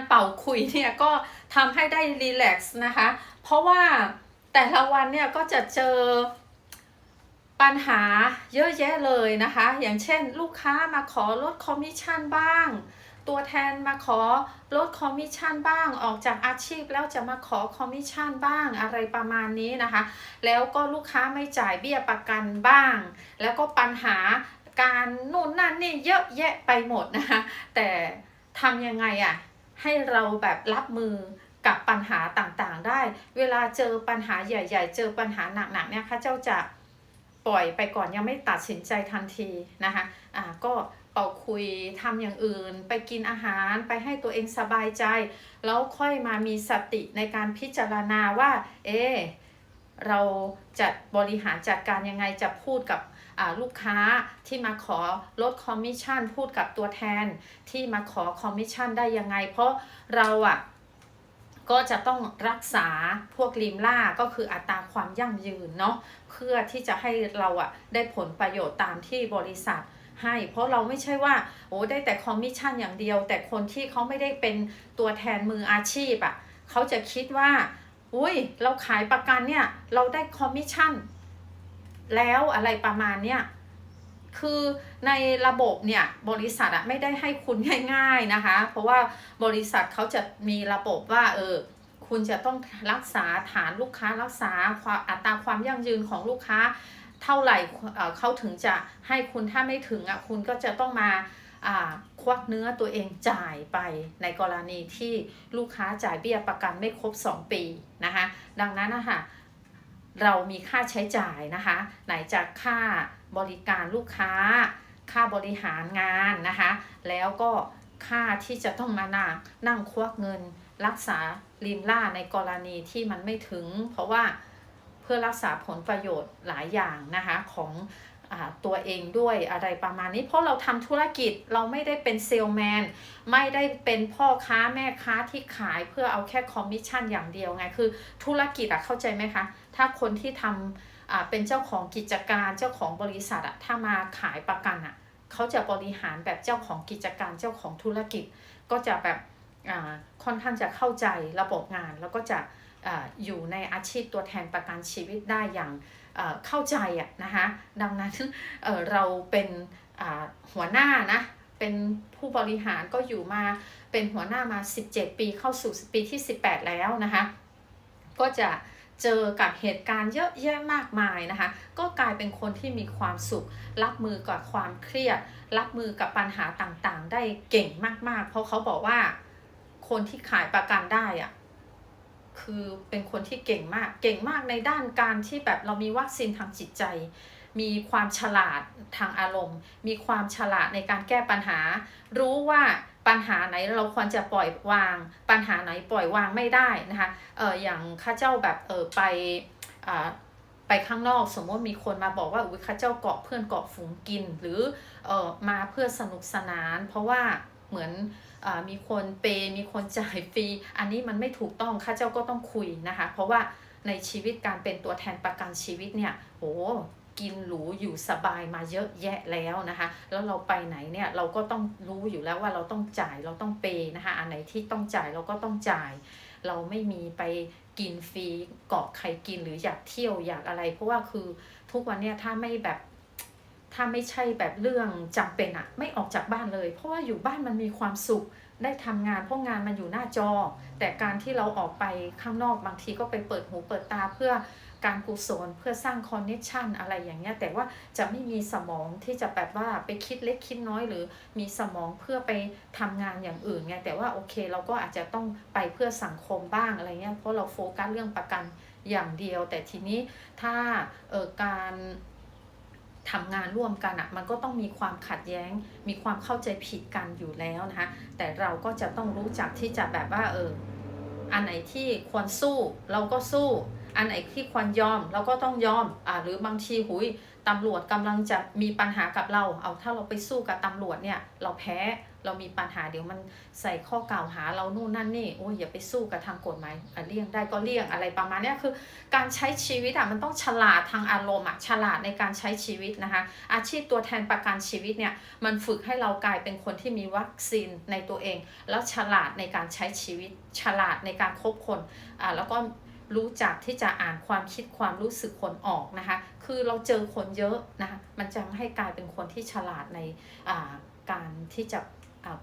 การเป่าคุยเนี่ยก็ทำให้ได้รีแลกซ์นะคะ เพราะว่าแต่ละวันเนี่ยก็จะเจอปัญหาเยอะแยะเลยนะคะ อย่างเช่น ลูกค้ามาขอลดคอมมิชชั่นบ้าง ตัวแทนมาขอลดคอมมิชชั่นบ้าง ออกจากอาชีพแล้วจะมาขอคอมมิชชั่นบ้างอะไรประมาณนี้นะคะ แล้วก็ลูกค้าไม่จ่ายเบี้ยประกันบ้าง แล้วก็ปัญหาการนู่นนั่นนี่เยอะแยะไปหมดนะคะ แต่ทำยังไงอะ ให้เราแบบรับมือกับปัญหาต่างๆได้ เวลาเจอปัญหาใหญ่ ๆ เจอปัญหาหนักๆเนี่ยข้าเจ้าจะปล่อยไปก่อนยังไม่ตัดสินใจทันทีนะคะอ่าก็เป่าคุยทำอย่างอื่น ไปกินอาหารไปให้ตัวเองสบายใจ แล้วค่อยมามีสติในการพิจารณาว่า เอเราจะบริหารจัดการยังไงจะพูดกับ ลูกค้าที่มาขอลดคอมมิชชั่นพูดกับตัวแทนที่มาขอคอมมิชชั่นได้ยังไง เพราะเราอะก็จะต้องรักษาพวกริมล่าก็คืออัตราความยั่งยืนเนาะเพื่อที่จะให้เราอะได้ผลประโยชน์ตามที่บริษัทให้เพราะเราไม่ใช่ว่าโอ้ได้แต่คอมมิชชั่นอย่างเดียว แต่คนที่เขาไม่ได้เป็นตัวแทนมืออาชีพอะเขาจะคิดว่า อุ้ยเราขายประกันเนี่ย เราได้คอมมิชชั่น แล้วอะไรประมาณเนี้ยคือในระบบเนี่ยบริษัทอะไม่ได้ให้คุณง่าย ๆนะคะ เพราะว่าบริษัทเขาจะมีระบบว่าเออคุณจะต้องรักษาฐานลูกค้ารักษาความอัตราความยั่งยืนของลูกค้าเท่าไหร่เขาถึงจะให้คุณถ้าไม่ถึงอะคุณก็จะต้องมาอ่าควักเนื้อตัวเองจ่ายไปในกรณีที่ลูกค้าจ่ายเบี้ยประกันไม่ครบ 2 ปีนะคะ ดังนั้นนะคะ เรามีค่าใช้จ่ายนะคะ ไหนจากค่าบริการลูกค้า ค่าบริหารงานนะคะ แล้วก็ค่าที่จะต้องมานั่งนั่งควักเงิน รักษาริมล่าในกรณีที่มันไม่ถึง เพราะว่าเพื่อรักษาผลประโยชน์หลายอย่างนะคะของอตัวเองด้วยอะไรประมาณนี้ เพราะเราทำธุรกิจเราไม่ได้เป็นเซลแมนไม่ได้เป็นพ่อค้าแม่ค้าที่ขายเพื่อเอาแค่คอมมิชชั่นอย่างเดียวไง คือธุรกิจอะเข้าใจไหมคะ ถ้าคนที่ทำอ่าเป็นเจ้าของกิจการเจ้าของบริษัทอะถ้ามาขายประกันอะเขาจะบริหารแบบเจ้าของกิจการเจ้าของธุรกิจ ก็จะแบบอ่าค่อนข้างจะเข้าใจระบบงาน แล้วก็จะอาอยู่ในอาชีพตัวแทนประกันชีวิตได้อย่างเอ่อเข้าใจอะนะคะดังนั้นเออเราเป็นอ่าหัวหน้านะเป็นผู้บริหารก็อยู่มาเป็นหัวหน้ามา 17 ปีเข้าสู่ปีที่ 18 แล้วนะคะก็จะ เจอกับเหตุการณ์เยอะแยะมากมายนะคะ ก็กลายเป็นคนที่มีความสุข รับมือกับความเครียด รับมือกับปัญหาต่างๆ ได้เก่งมากๆ เพราะเขาบอกว่าคนที่ขายประกันได้อะคือเป็นคนที่เก่งมาก เก่งมากในด้านการที่แบบเรามีวัคซีนทางจิตใจ มีความฉลาดทางอารมณ์ มีความฉลาดในการแก้ปัญหา รู้ว่าปัญหาไหนเราควรจะปล่อยวาง ปัญหาไหนปล่อยวางไม่ได้นะคะเอออย่างข้าเจ้าแบบเออไปอ่าไปข้างนอกสมมติมีคนมาบอกว่าอุ้ยข้าเจ้าเกาะเพื่อนเกาะฝูงกิน หรือเออมาเพื่อสนุกสนาน เพราะว่าเหมือนอามีคนเปย์มีคนจ่ายฟรีอันนี้มันไม่ถูกต้องข้าเจ้าก็ต้องคุยนะคะ เพราะว่าในชีวิตการเป็นตัวแทนประกันชีวิตเนี่ยโห กินหรูอยู่สบายมาเยอะแยะแล้วนะคะ แล้วเราไปไหนเนี่ยเราก็ต้องรู้อยู่แล้วว่าเราต้องจ่ายเราต้องเปย์นะคะอันไหนที่ต้องจ่ายเราก็ต้องจ่าย เราไม่มีไปกินฟรีเกาะใครกินหรืออยากเที่ยวอยากอะไร เพราะว่าคือทุกวันเนี่ยถ้าไม่แบบถ้าไม่ใช่แบบเรื่องจำเป็นอะไม่ออกจากบ้านเลย เพราะว่าอยู่บ้านมันมีความสุขได้ทำงานเพราะงานมันอยู่หน้าจอ แต่การที่เราออกไปข้างนอกบางทีก็ไปเปิดหูเปิดตาเพื่อ การกุศลเพื่อสร้างคอนเนคชันอะไรอย่างเงี้ยแต่ว่าจะไม่มีสมองที่จะแบบว่าไปคิดเล็กคิดน้อยหรือมีสมองเพื่อไปทำงานอย่างอื่นไงแต่ว่าโอเคเราก็อาจจะต้องไปเพื่อสังคมบ้างอะไรเงี้ยเพราะเราโฟกัสเรื่องประกันอย่างเดียว แต่ทีนี้ถ้าเออการทำงานร่วมกันอะมันก็ต้องมีความขัดแย้ง มีความเข้าใจผิดกันอยู่แล้วนะคะแต่เราก็จะต้องรู้จักที่จะแบบว่าเอออันไหนที่ควรสู้เราก็สู้ อันไหนที่ควรยอมเราก็ต้องยอมอ่าหรือบางทีหุยตำรวจกำลังจะมีปัญหากับเรา เอาถ้าเราไปสู้กับตำรวจเนี่ยเราแพ้เรามีปัญหาเดี๋ยวมันใส่ข้อกล่าวหาเรานู่นนั่นนี่โอ้ยอย่าไปสู้กับทางกฎหมายเลี่ยงได้ก็เลี่ยงอะไรประมาณนี้คือ การใช้ชีวิตอะมันต้องฉลาดทางอารมณ์อะฉลาดในการใช้ชีวิตนะคะอาชีพตัวแทนประกันชีวิตเนี่ยมันฝึกให้เรากลายเป็นคนที่มีวัคซีนในตัวเอง แล้วฉลาดในการใช้ชีวิต ฉลาดในการคบคนอ่าแล้วก็ รู้จักที่จะอ่านความคิดความรู้สึกคนออกนะคะ คือเราเจอคนเยอะนะคะ มันจะให้กลายเป็นคนที่ฉลาดในาการที่จะ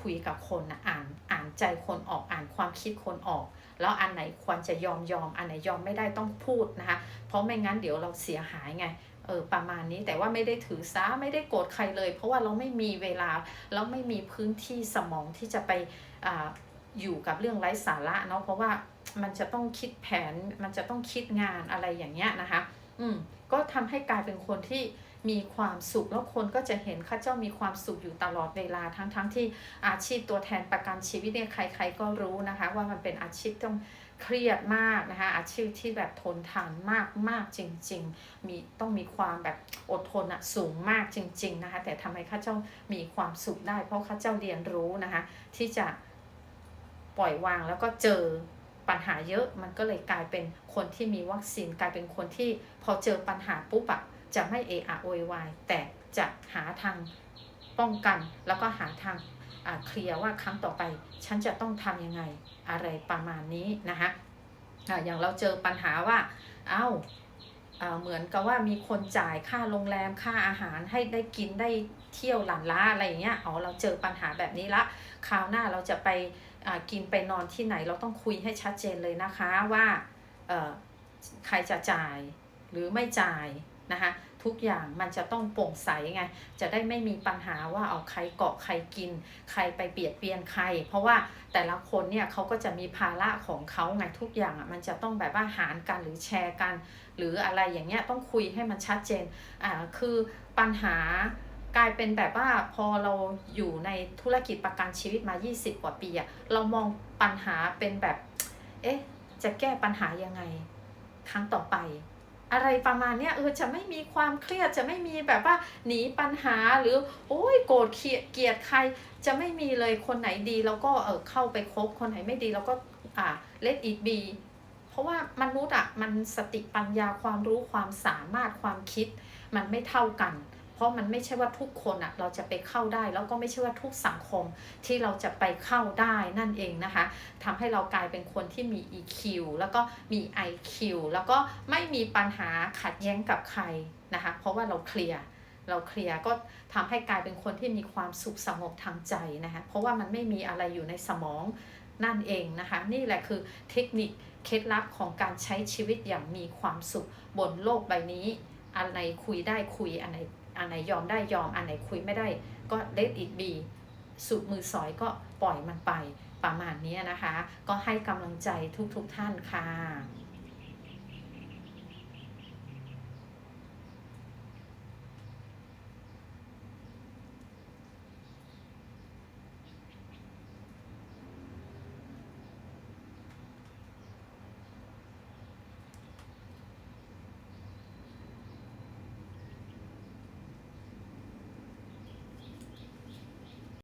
คุยกับคนนะอ่านอ่านใจคนออกอ่านความคิดคนออก แล้วอันไหนควรจะยอมยอมอันไหนยอมไม่ได้ต้องพูดนะคะ เพราะไม่งั้นเดี๋ยวเราเสียหายไงเออประมาณนี้แต่ว่าไม่ได้ถือสาไม่ได้โกรธใครเลย เพราะว่าเราไม่มีเวลาแล้วไม่มีพื้นที่สมองที่จะไปออยู่กับเรื่องไร้สาระเนาะเพราะว่า มันจะต้องคิดแผน มันจะต้องคิดงานอะไรอย่างเงี้ยนะคะ อืม ก็ทำให้กลายเป็นคนที่มีความสุขแล้วคนก็จะเห็นข้าเจ้ามีความสุขอยู่ตลอดเวลาทั้งทั้งที่อาชีพตัวแทนประกันชีวิตเนี่ยใคร ๆ ก็รู้นะคะ ว่ามันเป็นอาชีพต้องเครียดมากนะคะอาชีพที่แบบทนทานมากมากจริง ๆ มีต้องมีความแบบอดทนอะสูงมากจริง ๆนะคะ แต่ทำไมข้าเจ้ามีความสุขได้ เพราะข้าเจ้าเรียนรู้นะคะ ที่จะปล่อยวางแล้วก็เจอ ปัญหาเยอะมันก็เลยกลายเป็นคนที่มีวัคซีนกลายเป็นคนที่พอเจอปัญหาปุ๊บอะจะไม่เอะอะโวยวายแต่จะหาทางป้องกัน แล้วก็หาทางเคลียร์ว่าครั้งต่อไป ฉันจะต้องทำยังไงอะไรประมาณนี้นะคะอย่างเราเจอปัญหาว่า เอ้าอ่าเหมือนกับว่ามีคนจ่ายค่าโรงแรมค่าอาหารให้ได้กินได้เที่ยวหลานล้าอะไรอย่างเงี้ยอ๋อเราเจอปัญหาแบบนี้ละ คราวหน้าเราจะไป กินไปนอนที่ไหนเราต้องคุยให้ชัดเจนเลยนะคะว่าเอ่อใครจะจ่ายหรือไม่จ่ายนะคะทุกอย่างมันจะต้องโปร่งใสไง จะได้ไม่มีปัญหาว่าเอาใครเกาะใครกิน ใครไปเบียดเบียนใคร เพราะว่าแต่ละคนเนี่ยเขาก็จะมีภาระของเขาไงทุกอย่างอะมันจะต้องแบบว่าหารกันหรือแชร์กัน หรืออะไรอย่างเงี้ยต้องคุยให้มันชัดเจนอ่าคือปัญหา กลายเป็นแบบว่าพอเราอยู่ในธุรกิจประกันชีวิตมา 20 กว่าปีอะเรามองปัญหาเป็นแบบ เอ๊ะ จะแก้ปัญหายังไง ครั้งต่อไป อะไรประมาณเนี้ยเออจะไม่มีความเครียดจะไม่มีแบบว่าหนีปัญหาหรือ โอ้ยโกรธเกลียดเกลียดใคร จะไม่มีเลยคนไหนดีแล้วก็เออเข้าไปคบคนไหนไม่ดีแล้วก็อ่า let it be เพราะว่ามนุษย์อะมันสติปัญญาความรู้ความสามารถความคิด มันไม่เท่ากัน ราะมันไม่ใช่ว่าทุกคนอะเราจะไปเข้าได้ แล้วก็ไม่ใช่ว่าทุกสังคมที่เราจะไปเข้าได้นั่นเองนะคะทำให้เรากลายเป็นคนที่มี EQ แล้วก็มี IQ แล้วก็ไม่มีปัญหาขัดแย้งกับใครนะคะเพราะว่าเราเคลียร์เราเคลียร์ก็ทำให้กลายเป็นคนที่มีความสุขสงบทางใจนะคะเพราะว่ามันไม่มีอะไรอยู่ในสมองนั่นเองนะคะ นี่แหละคือเทคนิคเคล็ดลับของการใช้ชีวิตอย่างมีความสุขบนโลกใบนี้อันไหนคุยได้คุยอันไหน อันไหนยอมได้ยอมอันไหนคุยไม่ได้ก็ let it be สุดมือสอยก็ปล่อยมันไปประมาณนี้นะคะ ก็ให้กำลังใจทุกๆทท่านค่ะ